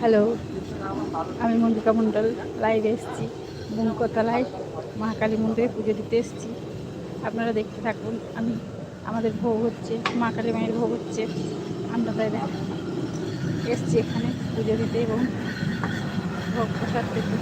Hello, আমি মন্দিকা মণ্ডল লাইভে এসেছি বুমকতলায় মহাকালী মন্দিরে পুজো দিতে এসেছি। আপনারা দেখতে থাকুন, আমি আমাদের ভোগ হচ্ছে, মা কালী মায়ের ভোগ হচ্ছে। আমরা তাই এসেছি এখানে, পুজো দিতে এবং ভোগ প্রসাদ পেতে।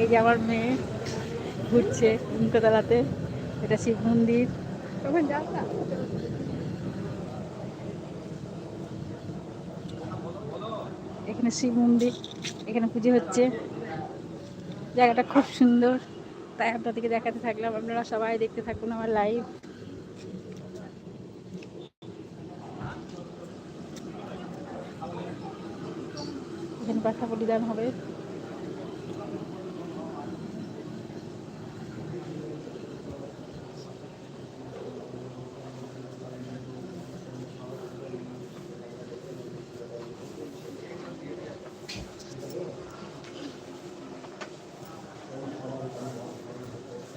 এই যে আমার মেয়ে ঘুরছে বুমকতলাতে এটা শিব মন্দির। তখন যাও না? এখানে শিব মন্দির, এখানে পুজো হচ্ছে। জায়গাটা খুব সুন্দর। তাই আপনাদেরকে দেখাতে থাকলাম। আপনারা সবাই দেখতে থাকুন আমার লাইভ এখানে পাঠা বলিদান হবে।